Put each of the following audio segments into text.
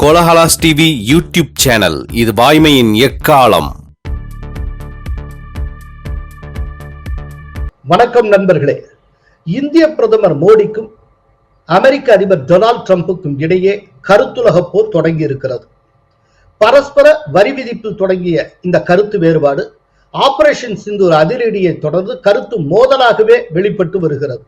Kolahalas TV YouTube channel. இது வாய்மையின் எக்காலம். வணக்கம் நண்பர்களே. இந்திய பிரதமர் மோடிக்கும் அமெரிக்க அதிபர் டொனால்ட் ட்ரம்புக்கும் இடையே கருத்துலக போர் தொடங்கி இருக்கிறது பரஸ்பர வரி விதிப்பில் தொடங்கிய இந்த கருத்து வேறுபாடு ஆபரேஷன் சிந்தூர் அதிரடியை தொடர்ந்து கருத்து மோதலாகவே வெளிப்பட்டு வருகிறது.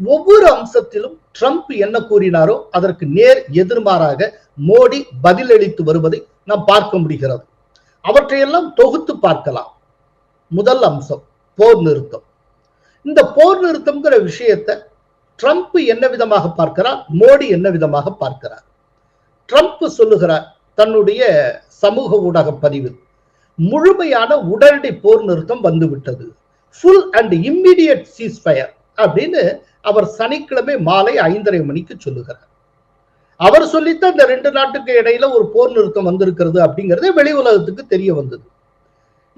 ஒவ்வொரு அம்சத்திலும் ட்ரம்ப் என்ன கூறினாரோ அதற்கு நேர் எதிர்மாறாக மோடி பதிலளித்து வருவதை நாம் பார்க்க முடிகிறது. அவற்றையெல்லாம் தொகுத்து பார்க்கலாம். முதல் அம்சம் போர் நிறுத்தம். இந்த போர் நிறுத்தம்ங்கிற விஷயத்தை ட்ரம்ப் என்ன விதமாக பார்க்கிறார்? மோடி என்ன விதமாக பார்க்கிறார்? ட்ரம்ப் சொல்லுகிறார் தன்னுடைய சமூக ஊடக பதிவில் முழுமையான உடனடி போர் நிறுத்தம் வந்துவிட்டது. ஃபுல் அண்ட் இம்மிடியட் சீஸ்ஃபயர் அப்படின்னு அவர் சனிக்கிழமை மாலை ஐந்தரை மணிக்கு சொல்லுகிறார். அவர் சொல்லித்தான் இந்த ரெண்டு நாட்டுக்கு இடையில ஒரு போர் நிறுத்தம் வந்திருக்கிறது அப்படிங்கிறது வெளி உலகத்துக்கு தெரிய வந்தது.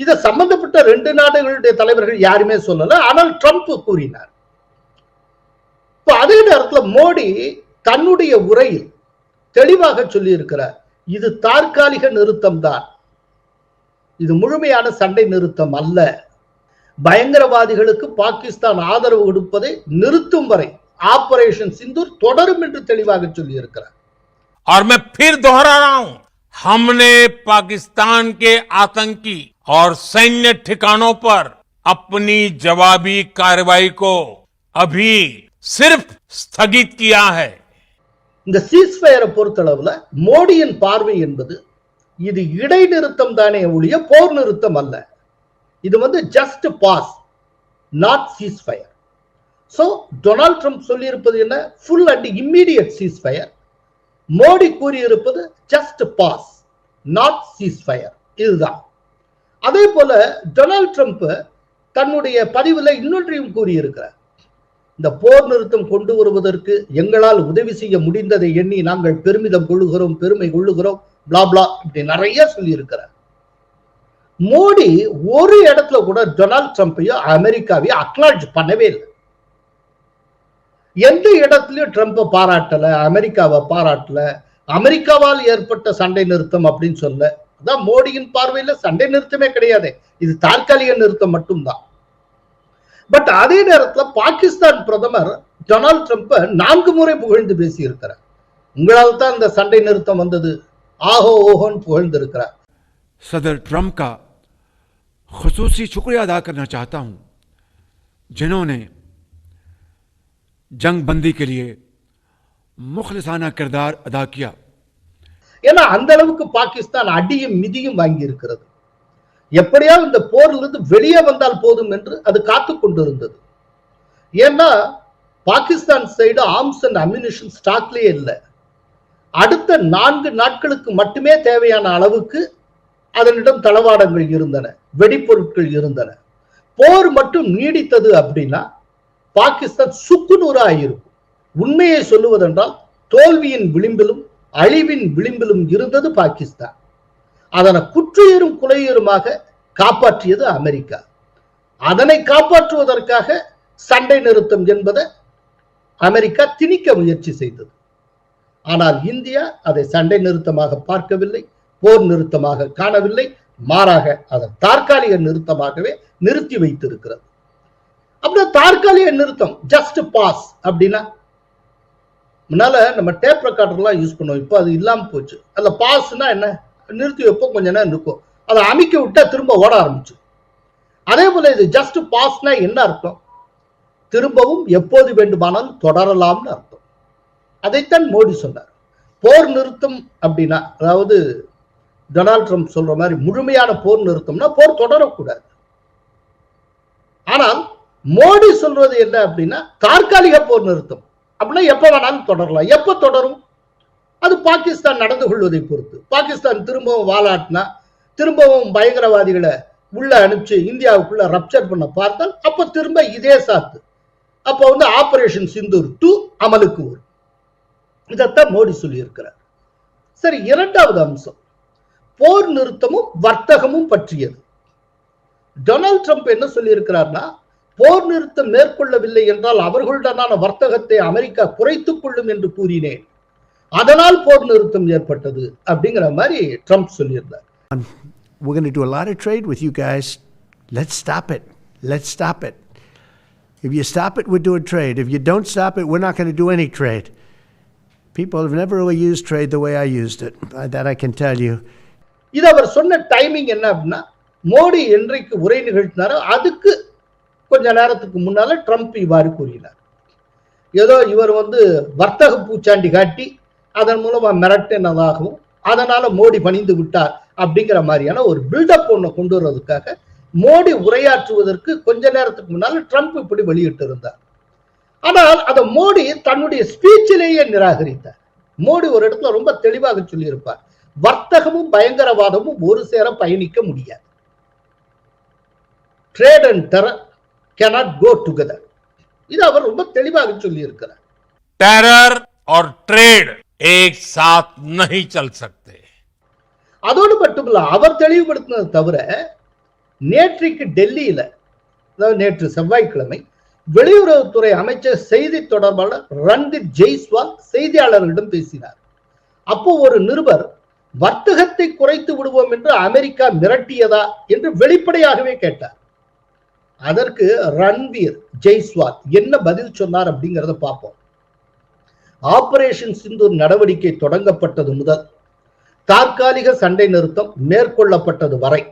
இதை சம்பந்தப்பட்ட ரெண்டு நாடுகளுடைய தலைவர்கள் யாருமே சொல்லல. ஆனால் ட்ரம்ப் கூறினார். இப்ப அதே நேரத்துல மோடி தன்னுடைய உரையில் தெளிவாக சொல்லி இருக்கிறார் இது தற்காலிக நிறுத்தம் தான் இது முழுமையான சண்டை நிறுத்தம் அல்ல. பயங்கரவாதிகளுக்கு பாகிஸ்தான் ஆதரவு கொடுப்பதை நிறுத்தும் வரை ஆபரேஷன் சிந்தூர் தொடரும் என்று தெளிவாக சொல்லி இருக்கிறார் और मैं फिर दोहरा रहा हूं हमने पाकिस्तान के आतंकी और सैन्य ठिकानों पर अपनी जवाबी कार्रवाई को अभी सिर्फ स्थगित किया है இந்த சீஸ்ஃபயரை பொறுத்தளவுல மோடியின் பார்வை என்பது இது இடைநிறுத்தம் தானே ஒழிய போர் நிறுத்தம் அல்ல இது வந்து just pause not ceasefire so Donald Trump சொல்லியிருப்பது என்ன? Full and immediate ceasefire Modi கூறியிருப்பது ஜஸ்ட் பாஸ் நாட் சீஸ்ஃபயர் இதுதான். அதே போல டொனால்ட் ட்ரம்ப் தன்னுடைய பதிவில் இன்னொன்றையும் கூறியிருக்கிறார். இந்த போர் நிறுத்தம் கொண்டு வருவதற்கு எங்களால் உதவி செய்ய முடிந்ததை எண்ணி நாங்கள் பெருமிதம் கொள்ளுகிறோம் பெருமை கொள்ளுகிறோம் பிளாப்ளா இப்படி நிறைய சொல்லியிருக்கிறார். மோடி ஒரு இடத்துல கூட டொனால்ட் ட்ரம்ப்பையும் அமெரிக்காவையும் அக்னாலஜ் பண்ணவே இல்லை. எந்த இடத்துலயும் ட்ரம்ப்பை பாராட்டல அமெரிக்காவை பாராட்டல அமெரிக்காவால் ஏற்பட்ட சண்டை நிறுத்தம் அப்படின்னு சொல்ல அதான் மோடியின் பார்வையில சண்டை நிறுத்தமே கிடையாது. இது தற்காலிக நிறுத்தம் மட்டும்தான். பட் அதே நேரத்துல பாகிஸ்தான் பிரதமர் டொனால்ட் ட்ரம்ப்பை நான்கு முறை புகழ்ந்து பேசியிருக்கிறார். உங்களால் தான் இந்த சண்டை நிறுத்தம் வந்தது. ஆஹோ ஓஹோன்னு புகழ்ந்திருக்கிறார். சதர் ட்ரம்ப் खसूसी शुक्रिया अदा करना चाहता हूं जिन्होंने जंग बंदी के लिए मुखलसाना किरदार अदा किया ஏன்னா அந்த அளவுக்கு பாகிஸ்தான் அடியும் மிதியும் வாங்கி இருக்கிறது எப்படியாவது இந்த போர்ல இருந்து வெளியே வந்தால் போதும் என்று அது காத்து கொண்டிருந்தது ஏன்னா Pakistan side arms and ammunition ஸ்டாக்லயே இல்லை அடுத்த நான்கு நாட்களுக்கு மட்டுமே தேவையான அளவுக்கு அதனிடம் தளவாடங்கள் இருந்தன வெடிப்பொருட்கள் இருந்தன. போர் மட்டும் நீடித்தது அப்படின்னா பாகிஸ்தான் சுக்குநூறா இருக்கும் உண்மையை சொல்லுவதென்றால் தோல்வியின் விளிம்பிலும் அழிவின் விளிம்பிலும் இருந்தது பாகிஸ்தான். அதனை குற்றுயிரும் குலையுருமாக காப்பாற்றியது அமெரிக்கா. அதனை காப்பாற்றுவதற்காக சண்டை நிறுத்தம் என்பதை அமெரிக்கா திணிக்க முயற்சி செய்தது. ஆனால் இந்தியா அதை சண்டை நிறுத்தமாக பார்க்கவில்லை. போர் நிறுத்தமாக காணவில்லை மாறாக அதை தற்காலிக நிறுத்தமாகவே நிறுத்தி வைத்திருக்கிறது. அப்புறம் தற்காலிக நிறுத்தம் ஜஸ்ட் பாஸ் அப்படின்னா முன்னால நம்ம டேப் ரெக்கார்டர்லாம் யூஸ் பண்ணுவோம் இப்போ அது இல்லாம போச்சு. அதுல பாஸ்னா என்ன? நிறுத்தி வைப்போம் கொஞ்ச நேரம் இருக்கும். அதை அமைக்க விட்டா திரும்ப ஓட ஆரம்பிச்சு அதே போல இது ஜஸ்ட் பாஸ்னா என்ன அர்த்தம்? திரும்பவும் எப்போது வேண்டுமானாலும் தொடரலாம்னு அர்த்தம். அதைத்தான் மோடி சொன்னார். போர் நிறுத்தம் அப்படின்னா அதாவது டொனால்ட் ட்ரம்ப் சொல்ற மாதிரி முழுமையான போர் நிறுத்தம்னா போர் தொடரக்கூடாது. ஆனால் மோடி சொல்றது என்ன அப்படின்னா தற்காலிக போர் நிறுத்தம். அப்படின்னா எப்ப வேணாலும் தொடரலாம். எப்ப தொடரும்? அது பாகிஸ்தான் நடந்து கொள்வதை பொறுத்து. பாகிஸ்தான் திரும்பவும் வாலாட்டினா திரும்பவும் பயங்கரவாதிகளை உள்ள அனுப்பிச்சு இந்தியாவுக்குள்ள ரப்சர் பண்ண பார்த்தால் அப்ப திரும்ப இதே சாத்து. அப்ப வந்து ஆபரேஷன் சிந்தூர் டூ அமலுக்கு வரும். இதைத்தான் மோடி சொல்லியிருக்கிறார். சரி இரண்டாவது அம்சம். போர் நிறுத்தமும் வர்த்தகமும் பற்றியது டொனால்ட் ட்ரம்ப் என்ன சொல்லியிருக்கிறார்னா போர் நிறுத்தம் மேற்கொள்ளவில்லை என்றால் அவர்களுடனான வர்த்தகத்தை அமெரிக்கா குறைத்துக் கொள்ளும் என்று கூறினேன் அதனால் போர் நிறுத்தம் ஏற்பட்டது அப்படிங்கிற மாதிரி ட்ரம்ப் சொல்லியிருந்தார் We're going to do a lot of trade with you guys. Let's stop it. Let's stop it. If you stop it, we're doing trade. If you don't stop it, we're not going to do any trade. People have never really used trade the way I used it. Uh, That I can tell you. இது அவர் சொன்ன timing என்ன அப்படின்னா மோடி என்றைக்கு உரை நிகழ்த்தினாரோ அதுக்கு கொஞ்ச நேரத்துக்கு முன்னால ட்ரம்ப் இவ்வாறு கூறினார். ஏதோ இவர் வந்து வர்த்தக பூச்சாண்டி காட்டி அதன் மூலமா மிரட்டினதாகவும் அதனால மோடி பணிந்து விட்டார் அப்படிங்கிற மாதிரியான ஒரு பில்டப் ஒன்று கொண்டு வர்றதுக்காக மோடி உரையாற்றுவதற்கு கொஞ்ச நேரத்துக்கு முன்னால ட்ரம்ப் இப்படி வெளியிட்டு இருந்தார் ஆனால் அதை மோடி தன்னுடைய ஸ்பீச்சிலேயே நிராகரித்தார். மோடி ஒரு இடத்துல ரொம்ப தெளிவாக சொல்லியிருப்பார். வர்த்தகமும் பயங்கரவாதமும் ஒரு சேர பயணிக்க முடியாது trade and terror cannot go together இது அவர் ரொம்ப தெளிவாக சொல்லி இருக்கிறார் टेरर और ट्रेड एक साथ नहीं चल सकते அதோடு மட்டுமில்ல அவர் தெளிவுபடுத்தினது தவிர நேற்றைக்கு டெல்லியில அதாவது நேற்று செவ்வாய்க்கிழமை வெளியுறவுத்துறை அமைச்சர் செய்தி தொடர்பாளர் ரன்தீப் ஜெய்ஸ்வால் செய்தியாளர்களிடம் பேசினார் அப்போ ஒரு நிருபர் வர்த்தகத்தை குறைத்து விடுவோம் என்று அமெரிக்கா மிரட்டியதா என்று வெளிப்படையாகவே கேட்டார். அதற்கு ரன்வீர் ஜெய்ஸ்வால் என்ன பதில் சொன்னார் அப்படிங்கிறத பார்ப்போம். ஆபரேஷன் சிந்தூர் நடவடிக்கை தொடங்கப்பட்டது முதல். தற்காலிக சண்டை நிறுத்தம் மேற்கொள்ளப்பட்டது வரை.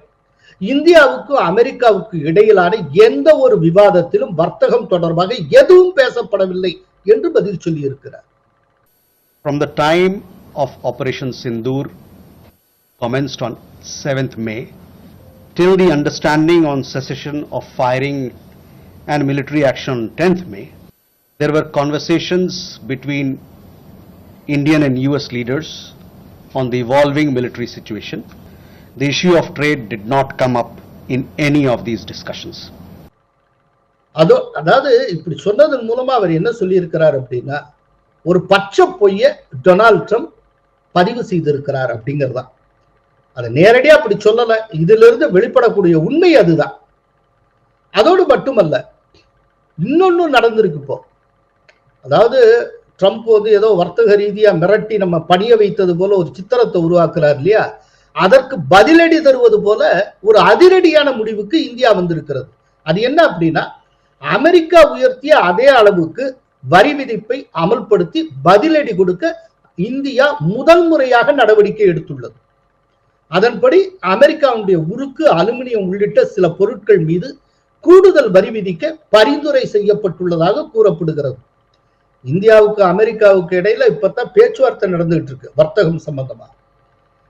இந்தியாவுக்கும் அமெரிக்காவுக்கு இடையிலான எந்த ஒரு விவாதத்திலும் வர்த்தகம் தொடர்பாக எதுவும் பேசப்படவில்லை என்று பதில் சொல்லியிருக்கிறார். From the time of Operation Sindoor commenced on 7th May till the understanding on cessation of firing and military action on 10th May, there were conversations between Indian and US leaders on the evolving military situation. The issue of trade did not come up in any of these discussions. அதோ அதாவது இப்படி சொன்னதன் மூலமா அவர் என்ன சொல்லியிருக்கிறார் அப்படின்னா ஒரு பச்சை பொய்ய டொனால்ட் ட்ரம்ப் பதிவு செய்திருக்கிறார் அப்படிங்கறதுதான் அதை நேரடியா அப்படி சொல்லல. இதுல இருந்து வெளிப்படக்கூடிய உண்மை அதுதான். அதோடு மட்டுமல்ல இன்னொன்னு நடந்திருக்கு இப்போ. அதாவது ட்ரம்ப் வந்து ஏதோ வர்த்தக ரீதியா மிரட்டி நம்ம பணிய வைத்தது போல ஒரு சித்திரத்தை உருவாக்குறார் இல்லையா? அதற்கு பதிலடி தருவது போல ஒரு அதிரடியான முடிவுக்கு இந்தியா வந்திருக்கிறது. அது என்ன அப்படின்னா அமெரிக்கா உயர்த்திய அதே அளவுக்கு வரி விதிப்பை அமல்படுத்தி பதிலடி கொடுக்க இந்தியா முதல் முறையாக நடவடிக்கை எடுத்துள்ளது. அதன்படி அமெரிக்காவுடைய உருக்கு அலுமினியம் உள்ளிட்ட சில பொருட்கள் மீது கூடுதல் வரி விதிக்க பரிந்துரை செய்யப்பட்டுள்ளதாக கூறப்படுகிறது. இந்தியாவுக்கு அமெரிக்காவுக்கு இடையில இப்பதான் பேச்சுவார்த்தை நடந்துகிட்டு இருக்கு வர்த்தகம் சம்பந்தமா.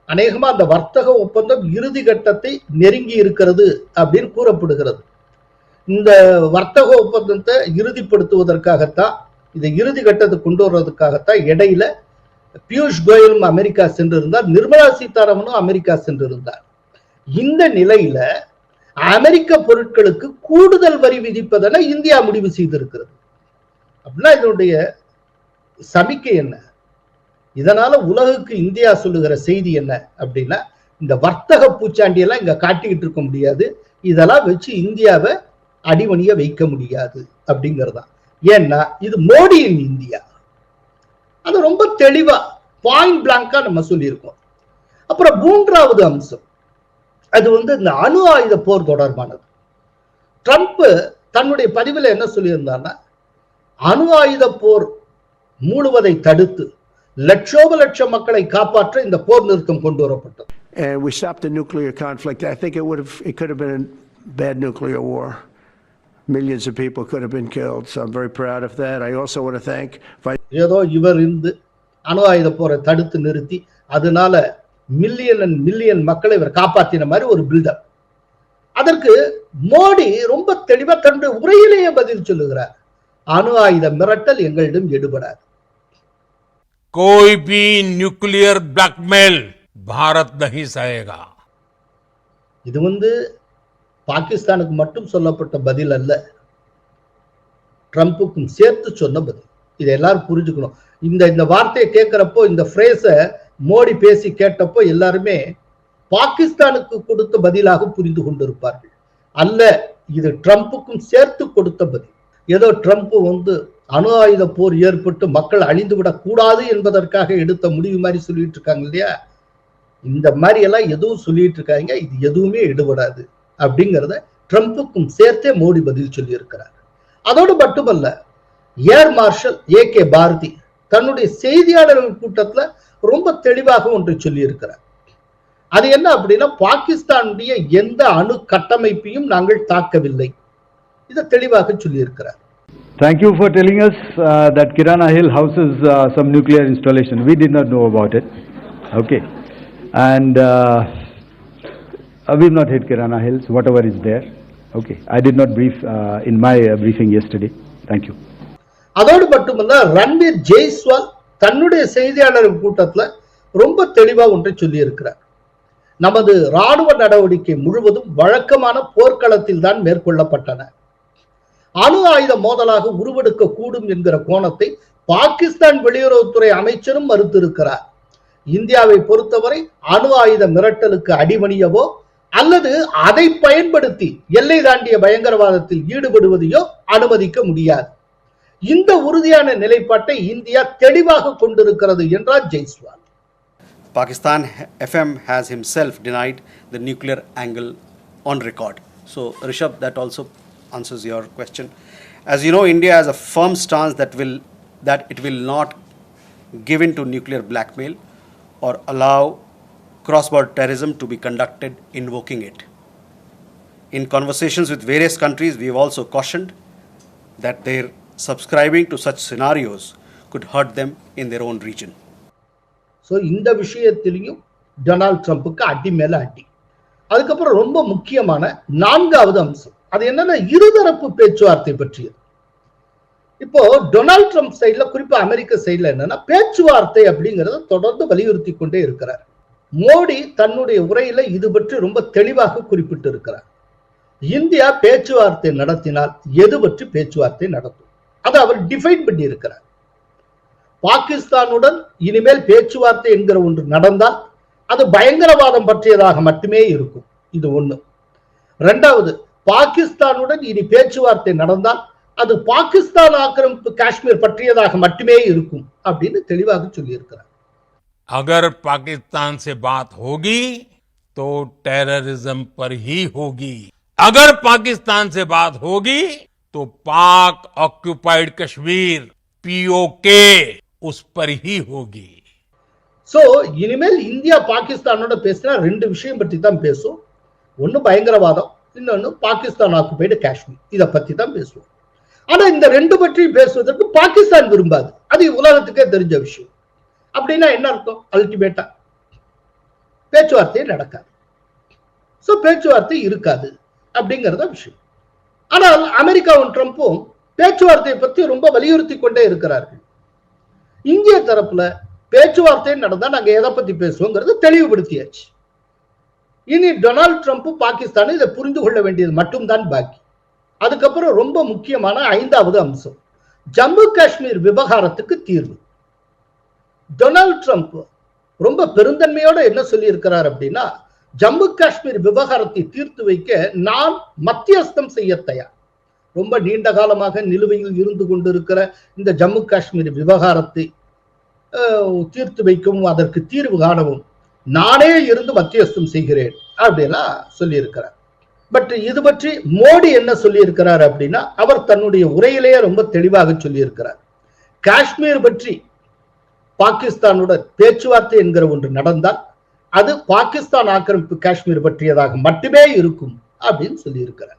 அநேகமா அந்த வர்த்தக ஒப்பந்தம் இறுதி கட்டத்தை நெருங்கி இருக்கிறது அப்படின்னு கூறப்படுகிறது. இந்த வர்த்தக ஒப்பந்தத்தை இறுதிப்படுத்துவதற்காகத்தான் இதை இறுதி கட்டத்தை கொண்டு வர்றதுக்காகத்தான் இடையில பியூஷ் கோயலும் அமெரிக்கா சென்றிருந்தார். நிர்மலா சீதாராமனும் அமெரிக்கா சென்றிருந்தார். இந்த நிலையில அமெரிக்க பொருட்களுக்கு கூடுதல் வரி விதிப்பதென இந்தியா முடிவு செய்திருக்கிறது. அப்படின்னா இதனுடைய சமிக்கை என்ன? இதனால உலகுக்கு இந்தியா சொல்லுகிற செய்தி என்ன அப்படின்னா இந்த வர்த்தக பூச்சாண்டியெல்லாம் இங்க காட்டிக்கிட்டு இருக்க முடியாது. இதெல்லாம் வச்சு இந்தியாவை அடிமணிய வைக்க முடியாது அப்படிங்கறதுதான். ஏன்னா இது மோடியின் இந்தியா. அது ரொம்ப தெளிவா பாயிண்ட் பிளாங்கா நம்ம சொல்லியிருக்கோம் அப்புறம் மூன்றாவது அம்சம் அது வந்து இந்த அணு ஆயுத போர் தொடர்பானது ட்ரம்ப் தன்னுடைய பதிவில் என்ன சொல்லியிருந்தான்னா அணு ஆயுத போர் மூடுவதை தடுத்து லட்சோப லட்சம் மக்களை காப்பாற்ற இந்த போர் நிறுத்தம் கொண்டு வரப்பட்டது And we stopped the nuclear conflict. I think it would have, it could have been a bad nuclear war. millions of people could have been killed. So I'm very proud of that. I also want to thank. ஏதோ இவர் இருந்து அணு ஆயுத போரை தடுத்து நிறுத்தி அதனால million and million மக்களை இவர் காப்பாத்தின மாதிரி ஒரு பில்டப் அதற்கு மோடி ரொம்ப தெளிவா தன்னுடைய உரையிலேயே பதில் சொல்லுகிறார் அணு ஆயுத மிரட்டல் எங்களிடம் எடுபடாது கோய் பி நியூக்ளியர் பிளாக்மெயில் பாரத் நகி சகேகா இது வந்து பாகிஸ்தானுக்கு மட்டும் சொல்லப்பட்ட பதில் அல்ல. ட்ரம்ப்புக்கும் சேர்த்து சொன்ன பதில். இதை எல்லாரும் புரிஞ்சுக்கணும். இந்த இந்த வார்த்தையை கேட்கிறப்போ இந்த ஃப்ரேஸை மோடி பேசி கேட்டப்போ எல்லாருமே பாகிஸ்தானுக்கு கொடுத்த பதிலாக புரிந்து கொண்டிருப்பார்கள். அல்ல இது ட்ரம்ப்புக்கும் சேர்த்து கொடுத்த பதில். ஏதோ ட்ரம்ப் வந்து அணு ஆயுத போர் ஏற்பட்டு மக்கள் அழிந்து விடக்கூடாது என்பதற்காக எடுத்த முடிவு மாதிரி சொல்லிட்டு இருக்காங்க இல்லையா? இந்த மாதிரி எல்லாம் எதுவும் சொல்லிட்டு இருக்காங்க இது எதுவுமே எடுபடாது. அப்படிங்கிறத ட்ரம்ப்புக்கும் சேர்த்தே மோடி பதில் சொல்லியிருக்கிறார் அதோடு மட்டுமல்ல Air Marshal A K Bharti தன்னுடைய செய்தியாளர்கள் கூட்டத்துல ரொம்ப தெளிவாக ஒன்று சொல்லியிருக்கிறார் அது என்ன அப்படின்னா பாகிஸ்தானுடைய எந்த அணு கட்டமைப்பையும் நாங்கள் தாக்கவில்லை இதை தெளிவாக சொல்லியிருக்கிறார் Thank you for telling us uh, that Kirana Hill houses uh, some nuclear installation. We did not know about it. Okay. And uh, uh, we've not hit Kirana Hills, whatever is there. Okay. I did not brief uh, in my uh, briefing yesterday. Thank you. அதோடு மட்டுமல்ல ரன்வீர் ஜெய்ஸ்வால் தன்னுடைய செய்தியாளர்கள் கூட்டத்துல ரொம்ப தெளிவா ஒன்றை சொல்லி இருக்கிறார் நமது ராணுவ நடவடிக்கை முழுவதும் வழக்கமான போர்க்களத்தில் தான் மேற்கொள்ளப்பட்டன அணு ஆயுத மோதலாக உருவெடுக்க கூடும் என்கிற கோணத்தை பாகிஸ்தான் வெளியுறவுத்துறை அமைச்சரும் மறுத்திருக்கிறார் இந்தியாவை பொறுத்தவரை அணு ஆயுத மிரட்டலுக்கு அடிமணியவோ அல்லது அதை பயன்படுத்தி எல்லை தாண்டிய பயங்கரவாதத்தில் ஈடுபடுவதையோ அனுமதிக்க முடியாது இந்த உறுதியான நிலைப்பாட்டை இந்தியா தெளிவாக கொண்டிருக்கிறது என்றார் Jaiswal Pakistan FM has himself denied the nuclear angle on record. So, Rishabh, that also answers your question. As you know, India has a firm stance that will that it will not give in to nuclear blackmail or allow cross-border terrorism to be conducted invoking it. In conversations with various countries, we have also cautioned that their subscribing to such scenarios could hurt them in their own region. So இந்த விஷயத்திலையும் Donald ட்ரம்ப்புக்கு அடி மேல அடி அதுக்கப்புறம் ரொம்ப முக்கியமான நான்காவது அம்சம் அது என்னன்னா இருதரப்பு பேச்சுவார்த்தை பற்றியது இப்போ டொனால்ட் ட்ரம்ப் சைட்ல குறிப்பா அமெரிக்க சைட்ல என்னன்னா பேச்சுவார்த்தை அப்படிங்கறத தொடர்ந்து வலியுறுத்தி கொண்டே இருக்கிறார் மோடி தன்னுடைய உரையில இது பற்றி ரொம்ப தெளிவாக குறிப்பிட்டிருக்கிறார். இந்தியா பேச்சுவார்த்தை நடத்தினால் எது பற்றி பேச்சுவார்த்தை நடத்தும் அதை அவர் டிஃபைன் பண்ணி இருக்கிறார் பாகிஸ்தானுடன் இனிமேல் பேச்சுவார்த்தை என்கிற ஒன்று நடந்தால் அது பயங்கரவாதம் பற்றியதாக மட்டுமே இருக்கும். இது ஒண்ணு. ரெண்டாவது பாகிஸ்தானுடன் இனி பேச்சுவார்த்தை நடந்தால் அது பாகிஸ்தான் ஆக்கிரமிப்பு காஷ்மீர் பற்றியதாக மட்டுமே இருக்கும் அப்படின்னு தெளிவாக சொல்லியிருக்கிறார். अगर पाकिस्तान से बात होगी तो टेररिज्म पर ही होगी अगर पाकिस्तान से बात होगी तो पाक ऑक्युपाइड कश्मीर पीओके उस पर ही होगी சோ இனிமேல் இந்தியா பாகிஸ்தானோட பேசினா ரெண்டு விஷயம் பற்றி தான் பேசும் ஒன்னு பயங்கரவாதம் இன்னொன்னு பாகிஸ்தான் ஆக்குபைடு காஷ்மீர் இதை பத்தி தான் பேசுவோம் ஆனா இந்த ரெண்டு பற்றியும் பேசுவதற்கு பாகிஸ்தான் விரும்பாது அது உலகத்துக்கே தெரிஞ்ச விஷயம் அப்படின்னா என்ன அர்த்தம்? அல்டிமேட்டா பேச்சுவார்த்தை நடக்காது. ஸோ பேச்சுவார்த்தை இருக்காது அப்படிங்கிறத விஷயம். ஆனால் அமெரிக்காவும் ட்ரம்ப்பும் பேச்சுவார்த்தையை பற்றி ரொம்ப வலியுறுத்தி கொண்டே இருக்கிறார்கள். இந்திய தரப்புல பேச்சுவார்த்தை நடந்தா நாங்க எதை பத்தி பேசுவோங்கிறது தெளிவுபடுத்தியாச்சு. இனி டொனால்ட் ட்ரம்ப் பாகிஸ்தான் இதை புரிந்து கொள்ள வேண்டியது மட்டும்தான் பாக்கி. அதுக்கப்புறம் ரொம்ப முக்கியமான ஐந்தாவது அம்சம். ஜம்மு காஷ்மீர் விவகாரத்துக்கு தீர்வு. டொனால்ட் ட்ரம்ப் ரொம்ப பெருந்தன்மையோட என்ன சொல்லியிருக்கிறார் அப்படின்னா ஜம்மு காஷ்மீர் விவகாரத்தை தீர்த்து வைக்க நான் மத்தியஸ்தம் செய்ய தயார். ரொம்ப நீண்ட காலமாக நிலுவையில் இருந்து கொண்டிருக்கிற இந்த ஜம்மு காஷ்மீர் விவகாரத்தை தீர்த்து வைக்கவும் அதற்கு தீர்வு காணவும் நானே இருந்து மத்தியஸ்தம் செய்கிறேன் அப்படின்னா சொல்லியிருக்கிறார். பட் இது பற்றி மோடி என்ன சொல்லியிருக்கிறார் அப்படின்னா அவர் தன்னுடைய உரையிலேயே ரொம்ப தெளிவாக சொல்லியிருக்கிறார். காஷ்மீர் பற்றி பாகிஸ்தானுடன் பேச்சுவார்த்தை என்கிற ஒன்று நடந்தால் அது பாகிஸ்தான் ஆக்கிரமிப்பு காஷ்மீர் பற்றியதாக மட்டுமே இருக்கும் அப்படின்னு சொல்லியிருக்கிறார்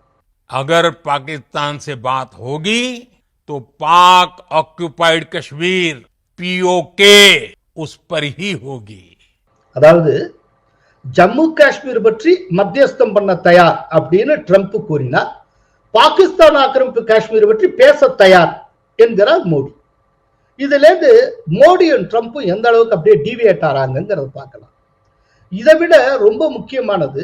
अगर पाकिस्तान से बात होगी तो पाक ऑक्युपाइड कश्मीर पीओके उस पर ही होगी அதாவது ஜம்மு காஷ்மீர் பற்றி மத்தியஸ்தம் பண்ண தயார் அப்படின்னு ட்ரம்ப் கூறினார் பாகிஸ்தான் ஆக்கிரமிப்பு காஷ்மீர் பற்றி பேச தயார் என்கிறார் மோடி இதுலேருந்து மோடியும் ட்ரம்ப்பும் எந்த அளவுக்கு அப்படியே டிவியேட் ஆறாங்கிறத பார்க்கலாம். இதை விட ரொம்ப முக்கியமானது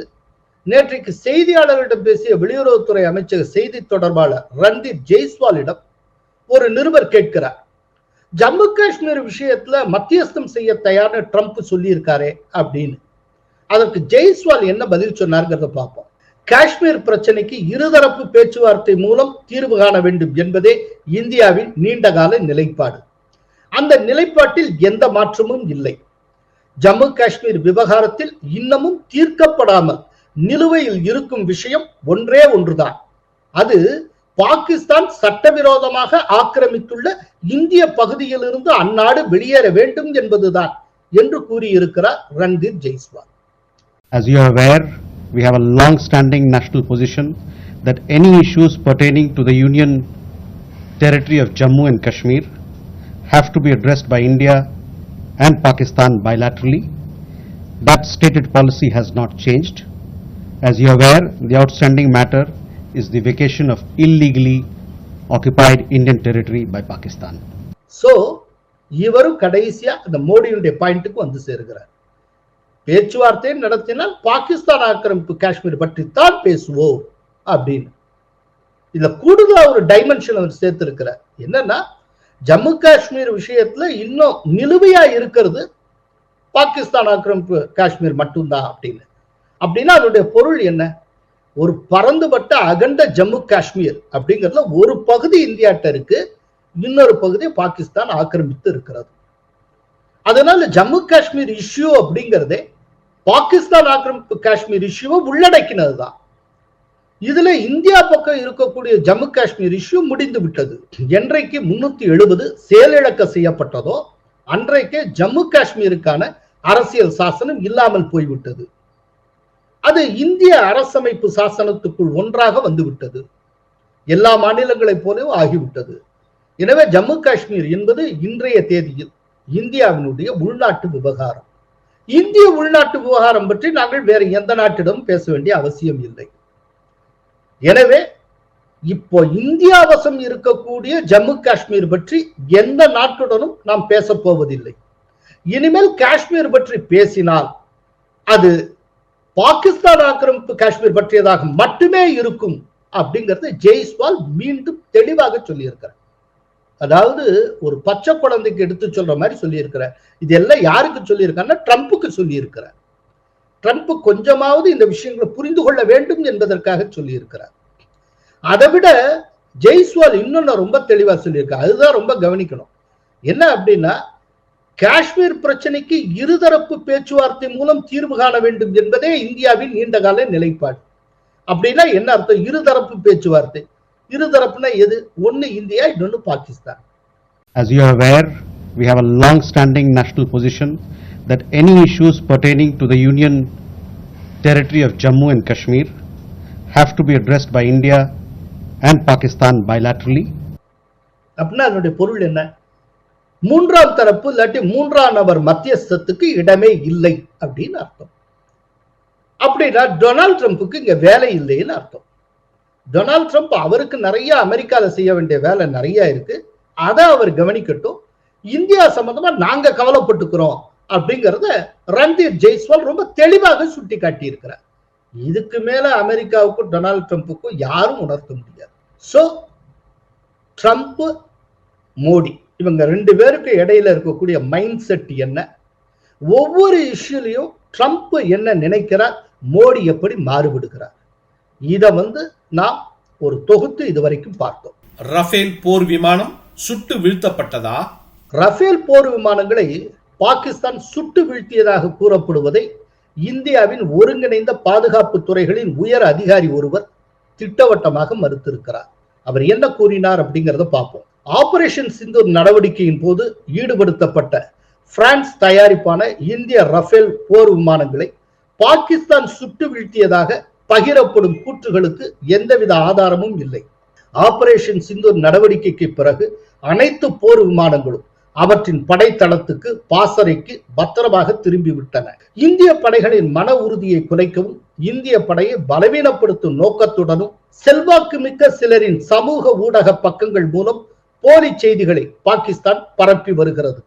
நேற்றைக்கு செய்தியாளர்களிடம் பேசிய வெளியுறவுத்துறை அமைச்சக செய்தி தொடர்பாளர் ரன்தீப் ஜெய்ஸ்வாலிடம் ஒரு நிருபர் கேட்கிறார். ஜம்மு காஷ்மீர் விஷயத்துல மத்தியஸ்தம் செய்ய தயார்னு ட்ரம்ப் சொல்லியிருக்காரே அப்படின்னு. அதற்கு ஜெய்ஸ்வால் என்ன பதில் சொன்னார்ங்கிறத பார்ப்போம். காஷ்மீர் பிரச்சனைக்கு இருதரப்பு பேச்சுவார்த்தை மூலம் தீர்வு காண வேண்டும் என்பதே இந்தியாவின் நீண்டகால நிலைப்பாடு. அந்த நிலைப்பாட்டில் எந்த மாற்றமும் இல்லை. ஜம்மு காஷ்மீர் விவகாரத்தில் இன்னமும் தீர்க்கப்படாமல் நிலுவையில் இருக்கும் விஷயம் ஒன்றே ஒன்றுதான். அது பாகிஸ்தான் சட்டவிரோதமாக ஆக்கிரமித்துள்ள இந்திய பகுதியிலிருந்து அந்நாடு வெளியேற வேண்டும் என்பதுதான் என்று கூறியிருக்கிறார் Randeep Jaiswal. As you are aware, we have a long-standing national position that any issues pertaining to the Union territory of Jammu and Kashmir have to be addressed by India and Pakistan bilaterally. That stated policy has not changed. As you are aware, the outstanding matter is the vacation of illegally occupied Indian territory by Pakistan. So இவரும் கடைசியா அந்த மோடியுடைய பாயிண்ட்டுக்கு வந்து சேருகிறார் பேச்சுவார்த்தை நடத்தினால் பாகிஸ்தான் ஆக்கிரமிப்பு காஷ்மீர் பற்றி தான் பேசுவோம் அப்படின்னு இதுல கூடுதலா ஒரு டைமென்ஷன் அவர் சேர்த்திருக்கிறார் என்னன்னா ஜம்மு காஷ்மீர் விஷயத்துல இன்னும் நிலுவையா இருக்கிறது பாகிஸ்தான் ஆக்கிரமிப்பு காஷ்மீர் மட்டும்தான் அப்படின்னு. அப்படின்னா அதனுடைய பொருள் என்ன? ஒரு பறந்துபட்ட அகண்ட ஜம்மு காஷ்மீர் அப்படிங்கிறதுல ஒரு பகுதி இந்தியாட்ட இருக்கு இன்னொரு பகுதி பாகிஸ்தான் ஆக்கிரமித்து இருக்கிறது. அதனால ஜம்மு காஷ்மீர் இஷ்யூ அப்படிங்கறதே பாகிஸ்தான் ஆக்கிரமிப்பு காஷ்மீர் இஷ்யூவை உள்ளடக்கினதுதான். இதுல இந்தியா பக்கம் இருக்கக்கூடிய ஜம்மு காஷ்மீர் இஷ்யூ முடிந்து விட்டது. என்றைக்கு முன்னூத்தி எழுபது செயலிழக்க செய்யப்பட்டதோ அன்றைக்கே ஜம்மு காஷ்மீருக்கான அரசியல் சாசனம் இல்லாமல் போய்விட்டது. அது இந்திய அரசமைப்பு சாசனத்துக்குள் ஒன்றாக வந்துவிட்டது. எல்லா மாநிலங்களைப் போலவும் ஆகிவிட்டது. எனவே ஜம்மு காஷ்மீர் என்பது இன்றைய தேதியில் இந்தியாவினுடைய உள்நாட்டு விவகாரம். இந்திய உள்நாட்டு விவகாரம் பற்றி நாங்கள் வேற எந்த நாட்டிடமும் பேச வேண்டிய அவசியம் இல்லை. எனவே இப்போ இந்தியா வசம் இருக்கக்கூடிய ஜம்மு காஷ்மீர் பற்றி எந்த நாட்டுடனும் நாம் பேச போவதில்லை. இனிமேல் காஷ்மீர் பற்றி பேசினால் அது பாகிஸ்தான் ஆக்கிரமிப்பு காஷ்மீர் பற்றியதாக மட்டுமே இருக்கும் அப்படிங்கறத ஜெய்ஸ்வால் மீண்டும் தெளிவாக சொல்லியிருக்கிறார். அதாவது ஒரு பச்சை குழந்தைக்கு எடுத்து சொல்ற மாதிரி சொல்லியிருக்கிறார். இதெல்லாம் யாருக்கு சொல்லியிருக்காருன்னா ட்ரம்ப்புக்கு சொல்லியிருக்கிறார். ட்ரம்ப் கொஞ்சமாவது இந்த விஷயங்களை புரிந்து கொள்ள வேண்டும் என்பதற்காக சொல்லியிருக்கிறார். அதை விட ஜெய்ஸ்வால் இன்னொன்னு ரொம்ப தெளிவா சொல்லியிருக்கு. அதுதான் ரொம்ப கவனிக்கணும். என்ன அப்படின்னா காஷ்மீர் பிரச்சனைக்கு இருதரப்பு பேச்சுவார்த்தை மூலம் தீர்வு காண வேண்டும் என்பதே இந்தியாவின் நீண்டகால நிலைப்பாடு. அப்படின்னா என்ன அர்த்தம்? இருதரப்பு பேச்சுவார்த்தை. இருதரப்புனா எது? ஒன்னு இந்தியா இன்னொன்னு Pakistan. As you are aware, we have a long-standing national position that any issues pertaining to the Union territory of Jammu and Kashmir have to be addressed by India and Pakistan bilaterally. அப்படின்னா அதனுடைய பொருள் என்ன? மூன்றாம் தரப்பு இல்லாட்டி மூன்றாம் நபர் மத்தியஸ்தத்துக்கு இடமே இல்லை அப்படின்னு அர்த்தம். அப்படின்னா டொனால்ட் ட்ரம்ப்புக்கு இங்க வேலை இல்லைன்னு அர்த்தம். டொனால்ட் ட்ரம்ப் அவருக்கு நிறைய அமெரிக்கால செய்ய வேண்டிய வேலை நிறைய இருக்கு. அதை அவர் கவனிக்கட்டும். இந்தியா சம்பந்தமா நாங்க கவலைப்பட்டுக்கிறோம் அப்படிங்கறத ரன்தீப் ஜெய்ஸ்வால் ரொம்ப தெளிவாக சுட்டி காட்டி இருக்கிறார் இதுக்கு மேல அமெரிக்காவுக்கும் டொனால்ட் ட்ரம்ப்புக்கும் யாரும் உணர்த்த முடியாது. சோ ட்ரம்ப் மோடி இவங்க ரெண்டு பேருக்கு இடையில இருக்கக்கூடிய மைண்ட் செட் என்ன? ஒவ்வொரு இஷ்யூலையும் ட்ரம்ப் என்ன நினைக்கிறார்? மோடி எப்படி மாறுபடுகிறார்? இத வந்து நாம் ஒரு தொகுத்து இதுவரைக்கும் பார்த்தோம். ரஃபேல் போர் விமானம் சுட்டு வீழ்த்தப்பட்டதா? ரஃபேல் போர் விமானங்களை பாகிஸ்தான் சுட்டு வீழ்த்தியதாக கூறப்படுவதை இந்தியாவின் ஒருங்கிணைந்த பாதுகாப்பு துறைகளின் உயர் அதிகாரி ஒருவர் திட்டவட்டமாக மறுத்திருக்கிறார். அவர் என்ன கூறினார் அப்படிங்கிறத பார்ப்போம். ஆபரேஷன் சிந்தூர் நடவடிக்கையின் போது ஈடுபடுத்தப்பட்ட பிரான்ஸ் தயாரிப்பான இந்திய ரஃபேல் போர் விமானங்களை பாகிஸ்தான் சுட்டு வீழ்த்தியதாக பகிரப்படும் கூற்றுகளுக்கு எந்தவித ஆதாரமும் இல்லை. ஆபரேஷன் சிந்தூர் நடவடிக்கைக்கு பிறகு அனைத்து போர் விமானங்களும் அவற்றின் படைத்தளத்துக்கு பாசறைக்கு பத்திரமாக திரும்பிவிட்டன. இந்திய படைகளின் மன உறுதியை குறைக்கவும் இந்திய படையை பலவீனப்படுத்தும் நோக்கத்துடனும் செல்வாக்கு மிக்க சிலரின் சமூக ஊடக பக்கங்கள் மூலம் போலி செய்திகளை பாகிஸ்தான் பரப்பி வருகிறது.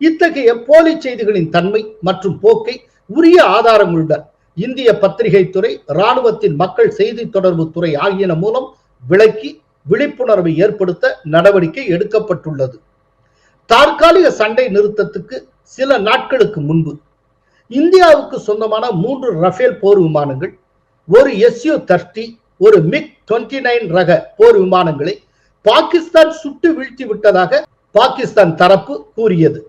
இத்தகைய போலி செய்திகளின் தன்மை மற்றும் போக்கை உரிய ஆதாரங்களுடன் இந்திய பத்திரிகை துறை இராணுவத்தின் மக்கள் செய்தி தொடர்பு துறை ஆகியன மூலம் விளக்கி விழிப்புணர்வை ஏற்படுத்த நடவடிக்கை எடுக்கப்பட்டுள்ளது. தற்காலிக சண்டை நிறுத்தத்துக்கு சில நாட்களுக்கு முன்பு இந்தியாவுக்கு சொந்தமான மூன்று ரஃபேல் போர் விமானங்கள் ஒரு எஸ்யூ தர்ட்டி ஒரு மிக் 29 நைன் ரக போர் விமானங்களை பாகிஸ்தான் சுட்டு வீழ்த்தி விட்டதாக பாகிஸ்தான் தரப்பு கூறியது.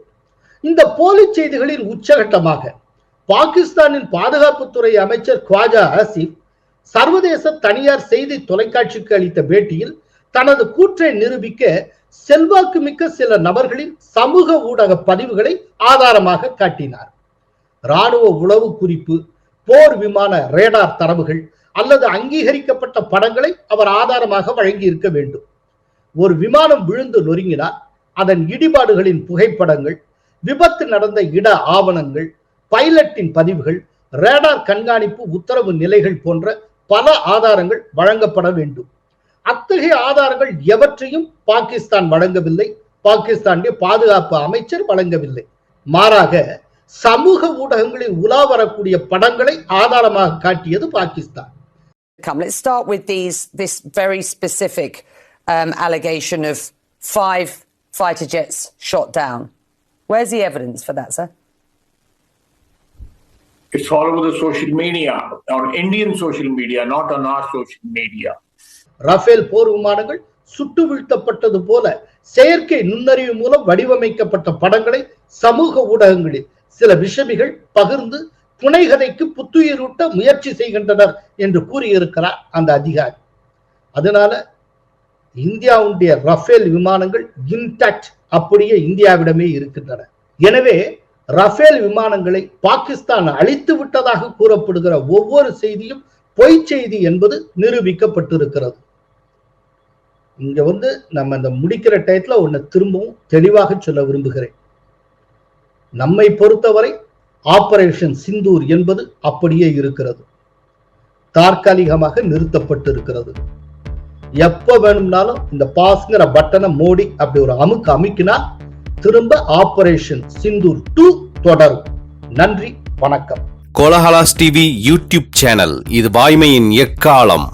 இந்த போலி செய்திகளின் உச்சகட்டமாக பாகிஸ்தானின் பாதுகாப்புத்துறை அமைச்சர் குவாஜா ஆசிப் சர்வதேச தனியார் செய்தி தொலைக்காட்சிக்கு அளித்த பேட்டியில் தனது கூற்றை நிரூபிக்க செல்வாக்கு மிக்க சில நபர்களின் சமூக ஊடக பதிவுகளை ஆதாரமாக காட்டினார். ராணுவ உளவு குறிப்பு போர் விமான ரேடார் தரவுகள் அல்லது அங்கீகரிக்கப்பட்ட படங்களை அவர் ஆதாரமாக வழங்கி இருக்க வேண்டும். ஒரு விமானம் விழுந்து நொறுங்கினால் அதன் இடிபாடுகளின் புகைப்படங்கள் விபத்து நடந்த இட ஆவணங்கள் பைலட்டின் பதிவுகள் ரேடார் கண்காணிப்பு உத்தரவு நிலைகள் போன்ற பல ஆதாரங்கள் வழங்கப்பட வேண்டும். அத்தகைய ஆதாரங்கள் எவற்றையும் பாகிஸ்தான் வழங்கவில்லை பாகிஸ்தானுடைய பாதுகாப்பு அமைச்சர் வழங்கவில்லை. மாறாக சமூக ஊடகங்களில் உலா வரக்கூடிய படங்களை ஆதாரமாக காட்டியது Pakistan come. Let's start with these this very specific um, allegation of five fighter jets shot down. Where's the evidence for that, sir? It's all over the social media, on Indian social media, not on our social media. Rafale போர் விமானங்கள் சுட்டு வீழ்த்தப்பட்டது போல செயற்கை நுண்ணறிவு மூலம் வடிவமைக்கப்பட்ட படங்களை சமூக ஊடகங்களில் சில விஷமிகள் பகிர்ந்து புனைகதைக்கு புத்துயிரூட்ட முயற்சி செய்கின்றனர் என்று கூறியிருக்கிறார் அந்த அதிகாரி. அதனால இந்தியாவுடைய ரஃபேல் விமானங்கள் இன்டாக்ட் அப்படியே இந்தியாவிடமே இருக்கின்றன. எனவே ரஃபேல் விமானங்களை பாகிஸ்தான் அழித்து விட்டதாக கூறப்படுகிற ஒவ்வொரு செய்தியும் பொய் செய்தி என்பது நிரூபிக்கப்பட்டிருக்கிறது. இங்க வந்து நம்ம இந்த முடிக்கிற டயத்துல ஒன்னு திரும்பவும் தெளிவாக சொல்ல விரும்புகிறேன். நம்மை பொறுத்தவரை ஆபரேஷன் சிந்தூர் என்பது அப்படியே இருக்கிறது. தற்காலிகமாக நிறுத்தப்பட்டிருக்கிறது. எப்ப வேணும்னாலும் இந்த பாஸ்ங்கிற பட்டனை மோடி அப்படி ஒரு அமுக்கு அமுக்கினா திரும்ப ஆபரேஷன் சிந்தூர் டூ தொடரும். நன்றி வணக்கம். கோலஹலாஸ் டிவி யூடியூப் சேனல் இது வாய்மையின் எக்காலம்.